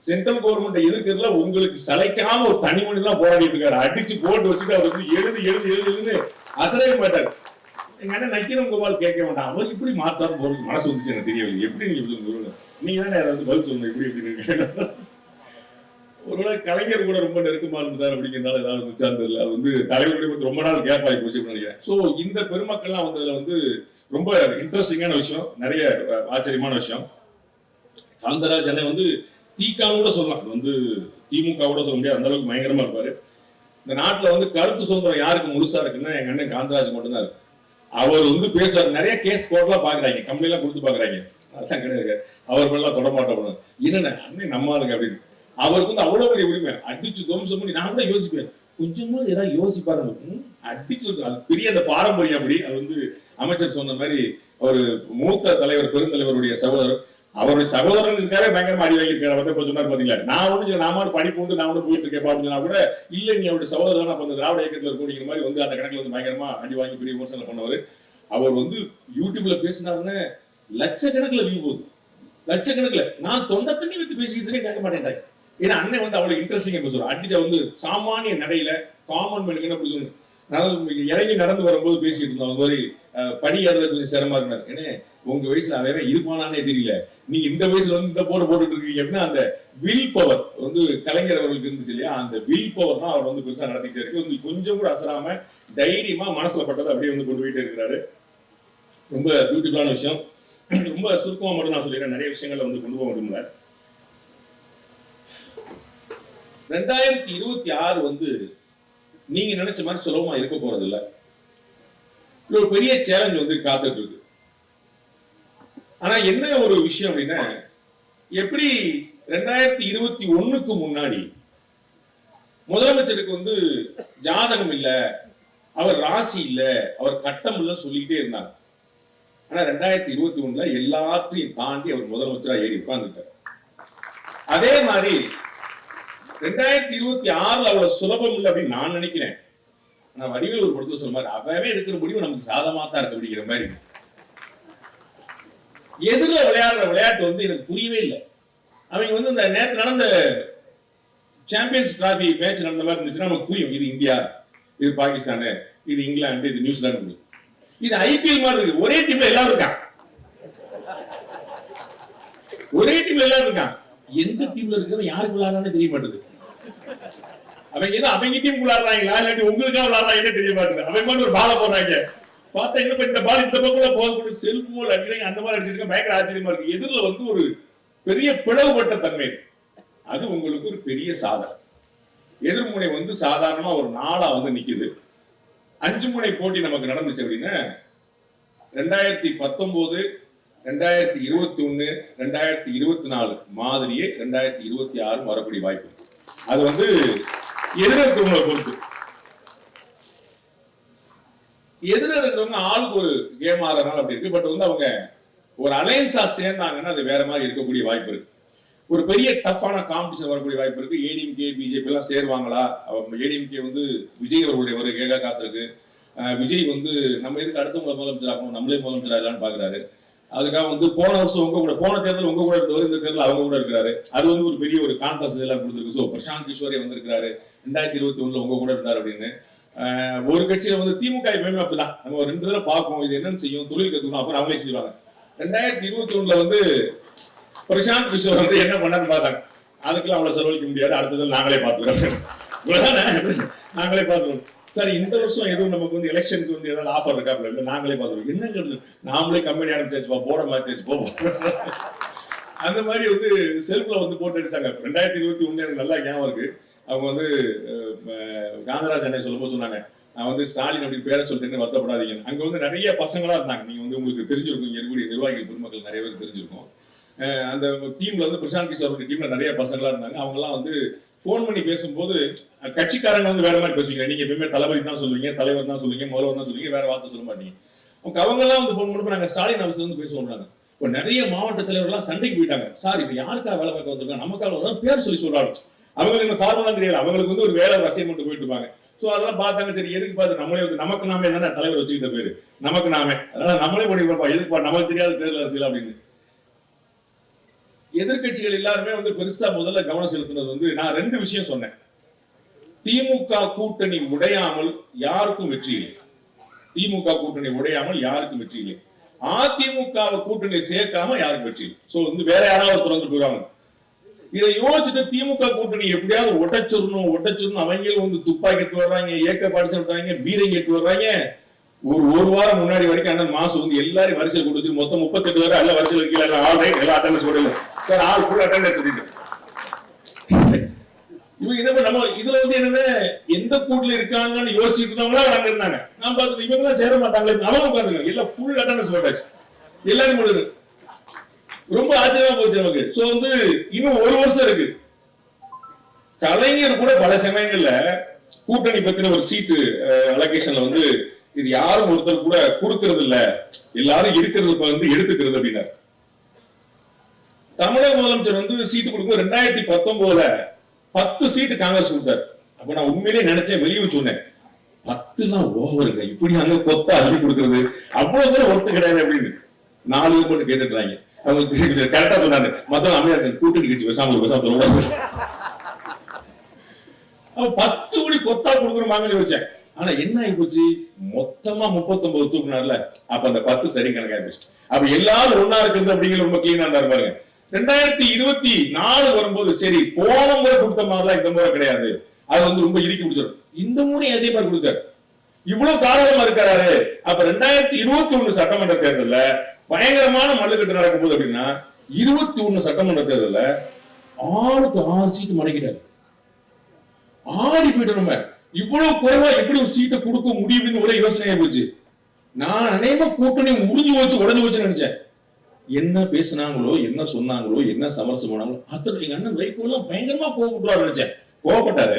சென்ட்ரல் கவர்மெண்ட் எதிர்க்கிறதுல உங்களுக்கு சளைக்காம ஒரு தனி மனிதனா போராடிட்டு இருக்காரு. அடிச்சு போட்டு வச்சுட்டு அவர் வந்து எழுது எழுது எழுது எழுது அசரவே மாட்டார். எங்க அண்ணன் நக்கீரன் கோபால் கேட்க வேண்டாம். அவர் இப்படி மாத்தாரு போறது மனசு வந்துச்சு எனக்கு தெரியவில்லை. எப்படி நீங்க இப்படி சொல்லுங்க? நீங்க தானே அதை வந்து பதில் சொல்லணும். இப்படி இப்படி ஒருவேளை கலைஞர் கூட ரொம்ப நெருக்கமா இருந்தார் அப்படிங்கிறதால ஏதாவது இருந்துச்சா தெரியல. அது வந்து தலைவருடைய பத்தி ரொம்ப நாள் கேப் ஆகி போச்சு நினைக்கிறேன். சோ இந்த பெருமக்கள்லாம் வந்ததுல வந்து ரொம்ப இன்ட்ரெஸ்டிங்கான விஷயம் நிறைய ஆச்சரியமான விஷயம். காந்தராஜ் அண்ணன் வந்து திகாவோட கூட சொல்லலாம். அது வந்து திமுக கூட சொல்ல முடியாது. அந்த அளவுக்கு பயங்கரமா இருப்பாரு. இந்த நாட்டுல வந்து கருத்து சுதந்திரம் யாருக்கு முழுசா இருக்குன்னா எங்க அண்ணன் காந்தராஜ் மட்டும்தான் இருக்கு அவர் வந்து பேசுவார். நிறைய கேஸ் கோர்ட்லாம் பாக்குறாங்க கம்பெனிலாம் கொடுத்து பாக்குறாங்க அதெல்லாம் கிடையாது அவர் மேலாம் தொட மாட்டோம் என்னென்ன அண்ணன் நம்ம ஆளுங்க அப்படின்னு. அவருக்கு வந்து அவ்வளவு பெரிய உரிமை. அடிச்சு துவம்சம் பண்ணி நான் கூட யோசிப்பேன். கொஞ்சமா ஏதாவது யோசிப்பாரு அடிச்சு அது பெரிய அந்த பாரம்பரியம் அப்படி. அது வந்து அமைச்சர் சொன்ன மாதிரி ஒரு மூத்த தலைவர் பெருந்தலைவருடைய சகோதரர். அவருடைய சகோதரர்கள் இருக்காரு பயங்கரமா அடி வாங்கியிருக்காரு. அவர் கொஞ்சம் சொன்னார் பாத்தீங்களா? நான் ஒண்ணு நான் மட்டும் படிப்பு உண்டு நான் ஒன்று போயிட்டு இருக்கேன் சொன்னா கூட இல்ல நீ அவருடைய சகோதரர் அப்ப அந்த திராவிட இயக்கத்துல இருக்கக்கூடிய மாதிரி வந்து அந்த கணக்குல வந்து பயங்கரமா அடி வாங்கி பெரிய விமர்சனம் பண்ணவர். அவர் வந்து யூடியூப்ல பேசினாருன்னு லட்சக்கணக்குல வியூ போகுது. லட்சக்கணக்குல. நான் தொண்டை தண்ணி வித்து பேசிக்கிட்டு இருக்கேன் கேட்க மாட்டேன் ஏன்னா அண்ணன் வந்து அவ்வளவு இன்ட்ரெஸ்டிங் பேசுவார். அடிச்ச வந்து சாமானிய நடையில காமன் மேனுக்கு என்ன பிடிச்சது இறங்கி நடந்து வரும்போது பேசிட்டு இருந்தோம். அந்த மாதிரி படி ஏறது கொஞ்சம் சிரமமா இருந்தார். ஏன்னா உங்க வயசு வேற இருப்பானானே தெரியல. நீங்க இந்த வயசுல வந்து இந்த போர்டு போட்டுட்டு இருக்கீங்க அப்படின்னா அந்த வில் பவர் வந்து கலைஞர் அவர்களுக்கு இருந்துச்சு இல்லையா? அந்த வில் பவர் தான் அவர் வந்து பெருசா நடத்திட்டே இருக்கு. வந்து கொஞ்சம் கூட அசராம தைரியமா மனசுல பட்டதை அப்படியே வந்து கொண்டு போயிட்டே இருக்கிறாரு. ரொம்ப பியூட்டிஃபுல்லான விஷயம். ரொம்ப சுருக்கமா மட்டும் நான் சொல்லிடுறேன். நிறைய விஷயங்கள்ல வந்து கொண்டு போக முடியல ரெண்டாயிரத்தி இருபத்தி ஆறு வந்து நீங்க நினைச்ச மாதிரி சுலபமா இருக்க போறது இல்ல ஒரு பெரிய சேலஞ்ச் வந்து காத்துட்டு இருக்கு. ஆனா என்ன ஒரு விஷயம் அப்படின்னா எப்படி ரெண்டாயிரத்தி இருபத்தி ஒண்ணுக்கு முன்னாடி முதலமைச்சருக்கு வந்து ஜாதகம் இல்ல அவர் ராசி இல்ல அவர் கட்டம் இல்ல சொல்லிக்கிட்டே இருந்தாங்க. ஆனா ரெண்டாயிரத்தி இருபத்தி ஒண்ணுல எல்லாத்தையும் தாண்டி அவர் முதலமைச்சரா ஏறி உட்கார்ந்துட்டார். அதே மாதிரி ரெண்டாயிரத்தி இருபத்தி ஆறுல அவ்வளவு சுலபம் இல்லை அப்படின்னு நான் நினைக்கிறேன். ஆனா வடிவேல் ஒரு படத்துல சொல்ற மாதிரி அவவே எடுக்கிற முடிவு நமக்கு சாதமா தான் இருக்கு அப்படிங்கிற மாதிரி. எதிர விளையாடுற விளையாட்டு வந்து எனக்கு புரியவே இல்லை. அவங்க வந்து இந்த நேற்று நடந்த சாம்பியன்ஸ் டிராஃபி மேட்ச் நடந்த மாதிரி இருந்துச்சுன்னா நமக்கு புரியும். இது இந்தியா இது பாகிஸ்தானு இது இங்கிலாந்து இது நியூசிலாந்து இது ஐபிஎல் மாதிரி இருக்கு. ஒரே டீம்ல எல்லாரும் இருக்கான் ஒரே டீம்ல எல்லாரும் இருக்கான் எந்த டீம்ல இருக்கிறது யாருக்கு விளையாடுறான்னு தெரிய மாட்டேது. அவங்க ஏதோ அவங்க டீம் விளையாடுறாங்களா? இல்லாட்டி உங்களுக்கா விளையாடுறாங்கன்னு தெரிய மாட்டேது. அவங்க மட்டும் ஒரு பாலை போடுறாங்க. பார்த்தீங்கன்னா இப்ப இந்த பால் இந்த பக்கம் போகக்கூடிய செல்ஃப் போல் அடிக்கிறாங்க அந்த மாதிரி அடிச்சிருக்க பயங்கர ஆச்சரியமா இருக்கு. எதிரில் வந்து ஒரு பெரிய பிளவுபட்ட தன்மை அது உங்களுக்கு ஒரு பெரிய சாதனை. எதிர்முனை வந்து சாதாரணமா ஒரு நாளா வந்து நிக்குது. அஞ்சு முனை போட்டி நமக்கு நடந்துச்சு அப்படின்னா ரெண்டாயிரத்தி பத்தொன்பது ரெண்டாயிரத்தி இருபத்தி ஒண்ணு ரெண்டாயிரத்தி இருபத்தி நாலு மாதிரியே ரெண்டாயிரத்தி இருபத்தி ஆறு வரக்கூடிய வாய்ப்பு இருக்கு. அது வந்து எதிர இருக்கிறவங்களை பொறுத்து. எதிர இருக்கிறவங்க ஆளுக்கு ஒரு கேம் ஆடுறதுனால அப்படி இருக்கு. பட் வந்து அவங்க ஒரு அலையன்ஸா சேர்ந்தாங்கன்னா அது வேற மாதிரி இருக்கக்கூடிய வாய்ப்பு இருக்கு. ஒரு பெரிய டஃப்பான காம்படிஷன் வரக்கூடிய வாய்ப்பு இருக்கு. ஏடிஎம்கே பிஜேபி எல்லாம் சேருவாங்களா? ஏடிஎம்கே வந்து விஜய் அவர்களுடைய ஒரு கேட்க காத்திருக்கு. விஜய் வந்து நம்ம எதுக்கு அடுத்த முதல் முதலமைச்சர் ஆகணும் நம்மளே முதலமைச்சர் ஆகலாம்னு பாக்குறாரு. அதுக்காக வந்து போன வருஷம் உங்க கூட போன தேர்தல் உங்க கூட இருந்தவர் இந்த தேர்தல் அவங்க கூட இருக்கிறாரு. அது வந்து ஒரு பெரிய ஒரு கான்ஃபரன்ஸ் எல்லாம் கொடுத்துருக்கு. ஸோ பிரசாந்த் கிஷோரே வந்திருக்கிறாரு. ரெண்டாயிரத்தி இருபத்தி ஒண்ணுல உங்க கூட இருந்தார் அப்படின்னு. ஒரு கட்சியில வந்து திமுக எப்பயுமே அப்படிதான் நம்ம ரெண்டு தடவை பார்ப்போம் இது என்னன்னு செய்யும் தொழில் கத்துக்கணும். அப்புறம் அவங்களே செஞ்சுருவாங்க ரெண்டாயிரத்தி இருபத்தி ஒண்ணுல வந்து பிரசாந்த் கிஷோர் வந்து என்ன பண்ணான்னு பார்த்தாங்க. அதுக்கெல்லாம் அவ்வளவு செலவழிக்க முடியாது. அடுத்தது நாங்களே பார்த்துக்கிறோம். நாங்களே பார்த்துக்கிறோம். சார் இந்த வருஷம் எதுவும் நமக்கு வந்து எலெக்ஷனுக்கு வந்து ஏதாவது ஆஃபர் இருக்கா இல்லை நாங்களே பார்த்துருவோம் என்னங்கிறது? நாமளே கம்பெனி ஆரம்பிச்சாச்சுப்பா போட மாற்றியாச்சு போ அந்த மாதிரி வந்து செல்ஃபில் வந்து போட்டு அடிச்சாங்க. ரெண்டாயிரத்தி இருபத்தி ஒன்று எனக்கு நல்லா ஞாபகம் இருக்கு. அவங்க வந்து காந்தராஜ் அண்ணன் சொல்லும்போது சொன்னாங்க நான் வந்து ஸ்டாலின் அப்படின்னு பேரை சொல்லிட்டேன்னு வருத்தப்படாதீங்க. அங்க வந்து நிறைய பசங்களா இருந்தாங்க. நீங்க வந்து உங்களுக்கு தெரிஞ்சிருக்கும் இங்க இருக்கக்கூடிய நிர்வாகிகள் பெருமக்கள் நிறைய பேர் தெரிஞ்சிருக்கும். அந்த டீம்ல வந்து பிரசாந்த் கிஷோர் டீம்ல நிறைய பசங்களா இருந்தாங்க. அவங்க எல்லாம் வந்து ஃபோன் பண்ணி பேசும்போது கட்சிக்காரங்க வந்து வேற மாதிரி பேசுவீங்க. நீங்க எப்பயுமே தளபதி தான் சொல்லுவீங்க தலைவர் தான் சொல்லுவீங்க முதல்வர் தான் சொல்லுவீங்க வேற வார்த்தை சொல்ல மாட்டீங்க. அவங்க எல்லாம் வந்து ஃபோன் பண்ணி நாங்க ஸ்டாலின் அரசு வந்து பேச சொல்றாங்க. இப்போ நிறைய மாவட்ட தலைவர்கள்லாம் சண்டைக்கு போயிட்டாங்க. சார் இப்போ யாருக்கா வேலை பார்க்க வந்திருக்காங்க? நமக்காக பேர் சொல்லி சொல்றாங்க அவங்களுக்கு இந்த ஃபார்முலா தெரியாது. அவங்களுக்கு வந்து ஒரு வேலை ஒரு அசைன்மெண்ட் போயிட்டு இருப்பாங்க. ஸோ அதெல்லாம் பார்த்தாங்க சரி எதுக்கு பார்த்து நம்மளே வந்து நமக்கு நாமே தானே தலைவர் வச்சுக்கிட்ட பேரு? நமக்கு நாமே. அதனால நம்மளே பண்ணி பார்ப்பா எதுக்கு நமக்கு தெரியாத தேர்தல் அரசியல் அப்படின்னு. எதிர்க்கட்சிகள் எல்லாருமே வந்து பெருசா முதல்ல கவனம் செலுத்தினது வந்து நான் ரெண்டு விஷயம் சொன்னேன். திமுக கூட்டணி உடையாமல் யாருக்கும் வெற்றி இல்லை. திமுக கூட்டணி உடையாமல் யாருக்கும் வெற்றி இல்லை. அதிமுக கூட்டணி சேர்க்காம யாருக்கும் வெற்றி இல்லை. சோ வந்து வேற யாராவது ஒருத்தர் வந்து போயிடுவாங்க. இதை யோசிச்சுட்டு திமுக கூட்டணி எப்படியாவது ஒட்டச்சிடணும் ஒட்டச்சிடணும் அவங்களும் வந்து துப்பாக்கி எட்டு வர்றாங்க ஏக்க படிச்சு விடுறாங்க பீரங்கி எட்டு வர்றாங்க. ஒரு ஒரு வாரம் முன்னாடி வரைக்கும் அண்ணன் மாசம் வந்து எல்லாரும் வரிசையில் கொண்டு வச்சு மொத்தம் முப்பத்தெட்டு பேர் எல்லாம் வரிசையில் இருக்கீங்க எல்லாம் ஆல் ரைட் எல்லாம் அட்டண்டன்ஸ் போடல சார் ஆல் ஃபுல் அட்டண்டன்ஸ் சொல்லிட்டு இவங்க என்ன நம்ம இதுல வந்து என்னன்னா எந்த கூட்டுல இருக்காங்கன்னு யோசிச்சுட்டு இருந்தவங்களா அங்க இருந்தாங்க நான் பார்த்து இவங்க எல்லாம் சேர மாட்டாங்களே அவங்க பாத்துங்க எல்லாம் ஃபுல் அட்டண்டன்ஸ் போட்டாச்சு எல்லாரும் கொடுக்குறேன் ரொம்ப ஆச்சரியமா போச்சு நமக்கு. சோ வந்து இன்னும் ஒரு வருஷம் இருக்கு. கலைஞர் கூட பல சமயங்கள்ல கூட்டணி பத்தின ஒரு சீட்டு அலோகேஷன்ல வந்து இது யாரும் ஒருத்தர் கூட கொடுக்கறது இல்ல எல்லாரும் இருக்கிறது வந்து எடுத்துக்கிறது அப்படின்னாரு. தமிழக முதலமைச்சர் வந்து சீட்டு கொடுக்கும்போது ரெண்டாயிரத்தி பத்தொன்பதுல பத்து சீட்டு காங்கிரஸ் கொடுத்தாரு. அப்ப நான் உண்மையிலேயே நினைச்சேன் வெளியே சொன்னேன். பத்து தான் ஓவர் இல்லை. இப்படி அங்க கொத்த அள்ளி கொடுக்கறது. அவ்வளவு தூரம் ஒர்த்து கிடையாது அப்படின்னு. நாலு பேர் மட்டும் கேட்டுட்டாங்க கரெக்டா சொன்னாங்க மத்தவங்க அமைதியா இருக்காங்க கூட்டணி கட்சி பேசாம பேசாம சொல்லுவாங்க பத்து கோடி கொத்தா கொடுக்கணுமாங்கன்னு யோசிச்சேன். ஆனா என்ன ஆகி போச்சு? மொத்தமா முப்பத்தொன்பது தூக்குனார்ல அப்ப அந்த பத்து சரி கணக்காகி போச்சு அப்ப எல்லாரும் ஒன்னா இருக்குது அப்படிங்கிற ரொம்ப கிளீனா இருந்தாரு பாருங்க. ரெண்டாயிரத்தி இருபத்தி நாலு வரும்போது சரி போன முறை கொடுத்த மாதிரிலாம் இந்த முறை கிடையாது. அது வந்து ரொம்ப இறுக்கி கொடுத்துரும் இந்த முறை அதே மாதிரி கொடுத்தாரு. இவ்வளவு தாராளமா இருக்காரு அப்ப ரெண்டாயிரத்தி இருபத்தி ஒண்ணு சட்டமன்ற தேர்தல்ல பயங்கரமான மல்லுக்கட்டு நடக்கும்போது அப்படின்னா இருபத்தி ஒண்ணு சட்டமன்ற தேர்தலில் ஆளுக்கு ஆறு சீட்டு மடக்கிட்டாரு. ஆடி போயிட்டோம் நம்ம. இவ்வளவு குறைவா எப்படி ஒரு சீட்டை கொடுக்க முடியும்னு ஒரே யோசனையா போச்சு நான் அநேகமா கூட்டணி முடிஞ்சு வச்சு உடஞ்சு வச்சு நினைச்சேன். என்ன பேசுனாங்களோ என்ன சொன்னாங்களோ என்ன சமரசம் பண்ணாங்களோ அத்தனை எங்க அண்ணன் வைகோ எல்லாம் பயங்கரமா கோவப்பட்டுவார் நினைச்சேன். கோவப்பட்டாரு.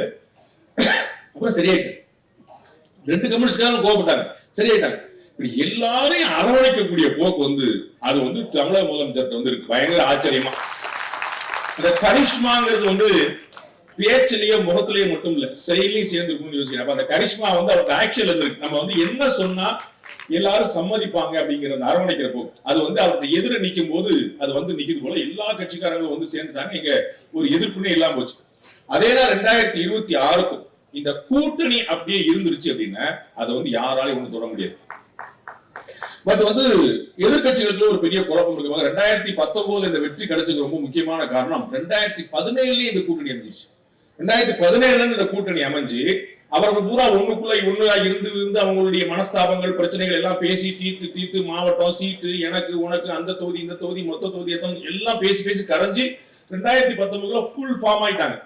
அப்புறம் சரியாயிட்டு. ரெண்டு கம்யூனிஸ்ட்காரங்க கோவப்பட்டாங்க. சரியாயிட்டாங்க. இப்படி எல்லாரையும் அரவணைக்கக்கூடிய போக்கு வந்து அது வந்து தமிழக முதலமைச்சர்கிட்ட வந்து இருக்கு. பயங்கர ஆச்சரியமா. அந்த கரிஷ்மாங்கிறது வந்து பேச்சிலேயே முகத்திலேயே மட்டும் இல்ல செயலையும் சேர்ந்து இருக்கும்னு யோசிக்கிறேன். அப்ப அந்த கரிஷ்மா வந்து அவருக்கு ஆக்சுவல் இருந்திருக்கு. நம்ம வந்து என்ன சொன்னா எல்லாரும் சம்மதிப்பாங்க அப்படிங்கிற அந்த அரவணைக்கிற போக்கு. அது வந்து அவருக்கு எதிர நிற்கும் போது அது வந்து நிக்குது போல எல்லா கட்சிக்காரங்களும் வந்து சேர்ந்துட்டாங்க. இங்க ஒரு எதிர்ப்புனே இல்லாம போச்சு. அதேதான் ரெண்டாயிரத்தி இருபத்தி ஆறுக்கும் இந்த கூட்டணி அப்படியே இருந்துருச்சு அப்படின்னா அதை வந்து யாராலையும் ஒண்ணு தொட முடியாது. பட் வந்து எதிர்கட்சிகளுக்கு ஒரு பெரிய குழப்பம் இருக்கு. ரெண்டாயிரத்தி பத்தொன்பதுல இந்த வெற்றி கிடைச்சது ரொம்ப முக்கியமான காரணம் ரெண்டாயிரத்தி பதினேழுலயே இந்த கூட்டணி அமைஞ்சிச்சு. ரெண்டாயிரத்தி பதினேழுல இருந்து இந்த கூட்டணி அமைஞ்சு அவர்கள் பூரா ஒண்ணுக்குள்ள ஒண்ணா இருந்து இருந்து அவங்களுடைய மனஸ்தாபங்கள் பிரச்சனைகள் எல்லாம் பேசி தீர்த்து தீர்த்து மாவட்டம் சீட்டு எனக்கு உனக்கு அந்த தொகுதி இந்த தொகுதி மொத்த தொகுதி எத்தனை எல்லாம் பேசி பேசி கரைஞ்சு ரெண்டாயிரத்தி பத்தொன்பதுல ஃபுல் ஃபார்ம் ஆயிட்டாங்க.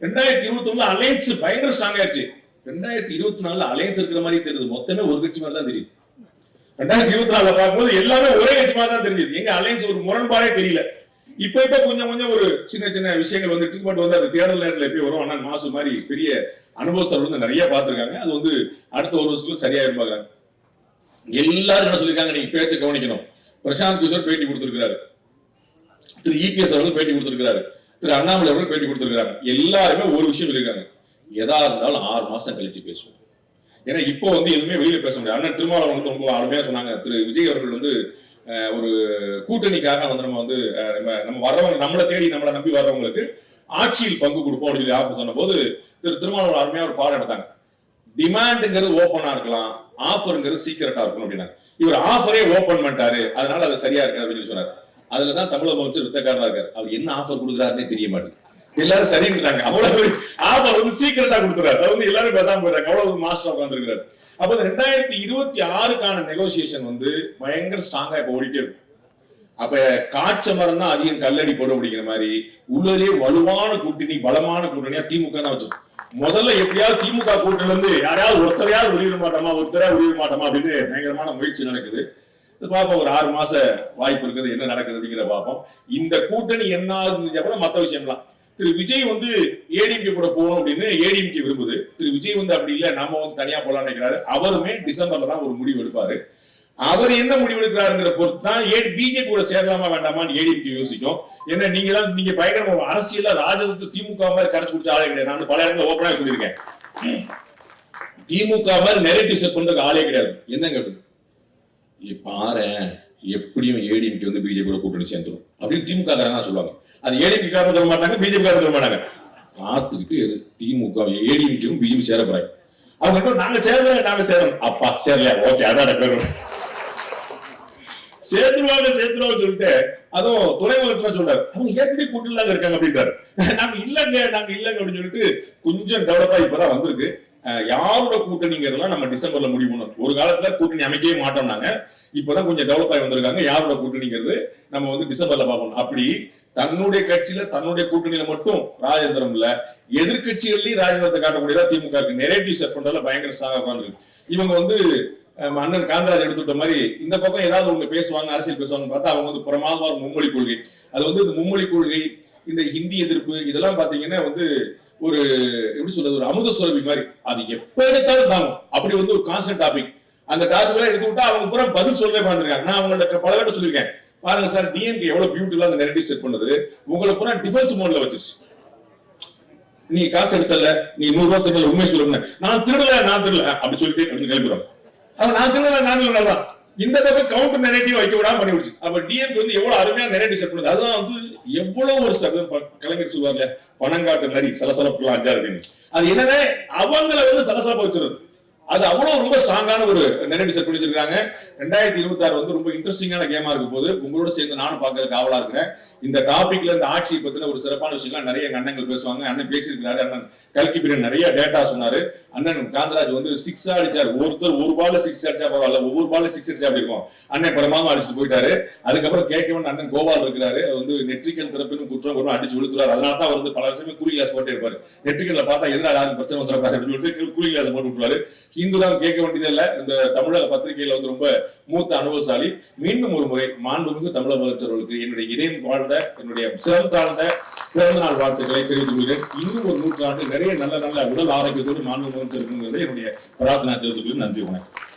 ரெண்டாயிரத்தி இருபத்தி ஒண்ணுல அலையன்ஸ் பயங்கர ஸ்ட்ராங் ஆயிடுச்சு ரெண்டாயிரத்தி இருபத்தி நாலுல அலையன்ஸ் இருக்கிற மாதிரி தெரியுது. மொத்தமே ஒரு கட்சி மாதிரி தான் தெரியுது. ரெண்டாயிரத்தி இருபத்தி நாலுல பார்க்கும்போது எல்லாமே ஒரே கட்சி மாதிரி தான் தெரியுது எங்க அலையன்ஸ் ஒரு முரண்பாடே தெரியல. இப்ப இப்ப கொஞ்சம் கொஞ்சம் ஒரு சின்ன சின்ன விஷயங்கள் வந்துட்டு பட் வந்து அது தேர்தல் நேரத்துல எப்படி வரும். அண்ணன் மாசு மாதிரி பெரிய அனுபவஸ்தர் வந்து நிறைய பார்த்திருக்காங்க. அது வந்து அடுத்த ஒரு வருஷத்துக்கு சரியா இருப்பாங்க எல்லாரும் என்ன சொல்லியிருக்காங்க? நீங்க பேச்சை கவனிக்கணும். பிரசாந்த் கிஷோர் பேட்டி கொடுத்திருக்கிறாரு. திரு இபிஎஸ் அவர்கள் பேட்டி கொடுத்திருக்கிறாரு. திரு அண்ணாமலை அவர்கள் பேட்டி கொடுத்திருக்கிறாங்க. எல்லாருமே ஒரு விஷயம் சொல்லியிருக்காங்க. எதா இருந்தாலும் ஆறு மாசம் கழிச்சு பேசுவோம். ஏன்னா இப்போ வந்து எதுவுமே வெளியில பேச முடியாது. அண்ணன் திருமாவளவன் வந்து ரொம்ப அருமையா சொன்னாங்க. திரு விஜய் அவர்கள் வந்து ஒரு கூட்டணிக்காக வந்து நம்ம வந்து நம்ம நம்ம வர்றவங்க நம்மளை தேடி நம்மளை நம்பி வர்றவங்களுக்கு ஆட்சியில் பங்கு கொடுப்போம் அப்படின்னு சொல்லி ஆஃபர் சொன்ன போது திரு திருமாவளவன் அருமையா ஒரு பாடம் எடுத்தாங்க. டிமாண்டுங்கிறது ஓப்பனா இருக்கலாம். ஆஃபருங்கிறது சீக்கிரட்டா இருக்கணும் அப்படின்னா இவர் ஆஃபரே ஓப்பன் பண்ணிட்டாரு. அதனால அது சரியா இருக்கு அப்படின்னு சொல்லி சொன்னார். அதுலதான் தமிழக முதலமைச்சர் வித்தக்காரரா இருக்காரு. அவர் என்ன ஆஃபர் கொடுக்குறாருன்னே தெரிய மாட்டேங்குது. எல்லாரும் சரின்றாங்க அவ்வளவு ஆஃபர் வந்து சீக்கிரட்டா கொடுத்துறாரு. அது வந்து எல்லாரும் பேசாம போயிடுறாங்க அவ்வளவு மாஸ்டர் உட்காந்துருக்காரு அப்ப இந்த ரெண்டாயிரத்தி இருபத்தி ஆறுக்கான நெகோசியேஷன் வந்து பயங்கர ஸ்ட்ராங்கா இப்ப ஓடிட்டே இருக்கும் அப்ப காய்ச்ச மரம் தான் அதிகம் கல்லடி போடும் அப்படிங்கிற மாதிரி உள்ளதே வலுவான கூட்டணி பலமான கூட்டணியா திமுக தான் வச்சிருக்கும் முதல்ல எப்படியாவது திமுக கூட்டணில இருந்து யாரையாவது ஒருத்தரையாவது வெளியிட மாட்டோமா ஒருத்தரையா வெளியிட மாட்டோமா அப்படின்னு பயங்கரமான முயற்சி நடக்குது. இது பார்ப்போம் ஒரு ஆறு மாச வாய்ப்பு இருக்குது. என்ன நடக்குது அப்படிங்கிற பார்ப்போம். இந்த கூட்டணி என்ன ஆகுதுன்னு மத்த விஷயம்லாம். திரு விஜய் வந்து ஏடிஎம்கே கூட போகணும் அப்படின்னு ஏடிஎம்கே விரும்புது. திரு விஜய் வந்து அப்படி இல்ல நம்ம வந்து தனியா போலான்னு நினைக்கிறாரு. அவருமே டிசம்பர்ல தான் ஒரு முடிவு எடுப்பாரு. அவர் என்ன முடிவு எடுக்கிறாருங்கிற பொறுத்து தான் ஏடி பிஜேபி கூட சேரலாமா வேண்டாமான்னு ஏடிஎம்கே யோசிக்கும். என்ன நீங்க எல்லாம் நீங்க பயங்கரமா அரசியல ராஜதத்து திமுக மாதிரி கரைச்சு குடிச்ச ஆளே கிடையாது. நான் பல இடத்துல ஓப்பனாக சொல்லியிருக்கேன். திமுக மாதிரி நெரேட்டிவ் செட் பண்றதுக்கு ஆளே கிடையாது. என்னங்க பாரு எப்படியும் ஏடிஎம்கே வந்து பிஜேபி கூட கூட்டணி சேர்ந்துடும் அப்படின்னு திமுக காரங்க சொல்லுவாங்க. அது ஏடிஎம்கே காரணம் சொல்ல மாட்டாங்க பிஜேபி காரணம் சொல்ல மாட்டாங்க. பார்த்துக்கிட்டு திமுக ஏடிஎம்கேவும் பிஜேபி சேர போறாங்க. அவங்க நாங்க சேரல நாங்க சேரல அப்பா சேரலையா? ஓகே அதான் பேரும் சேர்த்துருவாங்க சேர்த்துருவாங்க சொல்லிட்டு அதுவும் துணை சொல்றாரு. அவங்க ஏற்கனவே கூட்டிலாங்க இருக்காங்க அப்படின்றாரு நாங்க இல்லைங்க நாங்க இல்லைங்க அப்படின்னு சொல்லிட்டு கொஞ்சம் டெவலப் ஆகி இப்பதான் வந்திருக்கு. யாரோட கூட்டணிங்கிறதெல்லாம் நம்ம டிசம்பர்ல முடிவு பண்ணோம் ஒரு காலத்துல கூட்டணி அமைக்கவே மாட்டோம் நாங்க. இப்பதான் கொஞ்சம் டெவலப் ஆகி வந்திருக்காங்க. யாரோட கூட்டணிங்கிறது நம்ம வந்து டிசம்பர்ல பார்க்கணும் அப்படி தன்னுடைய கட்சியில தன்னுடைய கூட்டணியில மட்டும் ராஜேந்திரம் இல்ல எதிர்கட்சிகள்லயும் ராஜேந்திரத்தை முடியல. திமுக இருக்கு. நெரேட்டிவ் செட் பண்றதுல பயங்கர சாக உட்காந்துருக்கு இவங்க வந்து அண்ணன் காந்தராஜ் எடுத்துட்ட மாதிரி இந்த பக்கம் ஏதாவது ஒண்ணு பேசுவாங்க அரசியல் பேசுவாங்கன்னு பார்த்தா அவங்க வந்து பிரமாதமா ஒரு மும்மொழி கொள்கை. அது வந்து இந்த மும்மொழி கொள்கை இந்த ஹிந்தி எதிர்ப்பு இதெல்லாம் பாத்தீங்கன்னா வந்து ஒரு எப்படி சொல்றது ஒரு அமுத சுரபி மாதிரி. அது எப்ப எடுத்தாலும் தாங்கும். அப்படி வந்து ஒரு கான்ஸ்டன்ட் டாபிக் அந்த டாபிக் எல்லாம் எடுத்து விட்டா அவங்க பூரா பதில் சொல்லவே பார்த்துருக்காங்க நான் அவங்கள்ட்ட பல பேர்ட்ட சொல்லியிருக்கேன். பாருங்க சார் டிஎன்கே எவ்வளவு பியூட்டிஃபுல்லா அந்த நெரட்டிவ் செட் பண்ணுது. உங்களை பூரா டிஃபென்ஸ் மோட்ல வச்சிருச்சு. நீ காசு எடுத்தல நீ நூறு ரூபாய் திருடல உண்மை சொல்லுங்க நான் திருடல நான் திருடல அப்படி சொல்லிட்டு அப்படின்னு கிளம்புறோம் அவன் நான் திருடல நான் திருடல தான் இந்த பக்கம் கவுண்டர் நெரட்டிவ் வைக்க விடாம பண்ணி விடுச்சு அப்ப டிஎம்கே வந்து எவ்வளவு அருமையா நெரட்டிவ் செட் பண்ணுது. அதுதான் வந்து எவ்வளவு ஒரு சக கலைஞர் சொல்லுவார்ல பணங்காட்டு நரி சலசலப்புலாம் அஞ்சாது அப்படின்னு. அது என்னன்னா அவங்கள வந்து சலசலப்ப வச்சிருது. அது அவ்வளவு ரொம்ப ஸ்ட்ராங்கான ஒரு நெரேட்டிவ் செட் பண்ணி ரெண்டாயிரத்தி இருபத்தி ஆறு வந்து ரொம்ப இன்ட்ரெஸ்டிங்கான கேமா இருக்கும் போது உங்களோட சேர்ந்து நானும் பார்க்கறதுக்கு ஆவலா இருக்கிறேன். இந்த டாபிக்ல இந்த ஆட்சியை பத்தின ஒரு சிறப்பான விஷயங்கள் நிறைய எங்க அண்ணங்கள் பேசுவாங்க. அண்ணன் பேசியிருக்கிறாரு. அண்ணன் கல்கி பிரியன் நிறைய டேட்டா சொன்னாரு. அண்ணன் காந்தராஜ் வந்து சிக்ஸ் அடிச்சார். ஒருத்தர் ஒரு பால்ல சிக்ஸ் அடிச்சா பரவாயில்ல. ஒவ்வொரு பால்ல சிக்ஸ் அடிச்சா அப்படி இருக்கும். அண்ணன் பரமாவும் அடிச்சுட்டு போயிட்டாரு. அதுக்கப்புறம் கேட்கவன் அண்ணன் கோபால் இருக்கிறாரு. அது வந்து நெற்றிக்கல் திறப்பினும் குற்றம் குற்றம் அடிச்சு விழுத்துறாரு. அதனால தான் வந்து பல வருஷமே கூலி கிளாஸ் போட்டே இருப்பாரு. நெற்றிக்கல்ல பார்த்தா எதிராக யாரும் பிரச்சனை வந்துடக்கூடாது அப்படின்னு சொல்லிட்டு கூலி கிளாஸ் போட்டு விட்டுருவாரு. ஹிந்துராம் கேட்க வேண்டியதே இல்லை. இந்த தமிழக பத்திரிகையில வந்து ரொம்ப மூத்த அனுபவசாலி. மீண்டும் ஒரு முறை மாண்புமிகு தமிழக முதலமைச்சர்களுக்கு என்னுடைய இதயம் வாழ்ந்த என்னுடைய சிறந்த பிறந்த நாள் வாழ்த்துக்களை தெரிவித்துக் கொள்கிறேன். இன்னும் ஒரு நூற்றாண்டு நிறைய நல்ல நல்ல உடல் ஆரோக்கியத்தோடு மாண்புமிகு முதலமைச்சர் இருக்குங்கிறதை என்னுடைய பிரார்த்தனை தெரிவித்துக் நன்றி வணக்கம்.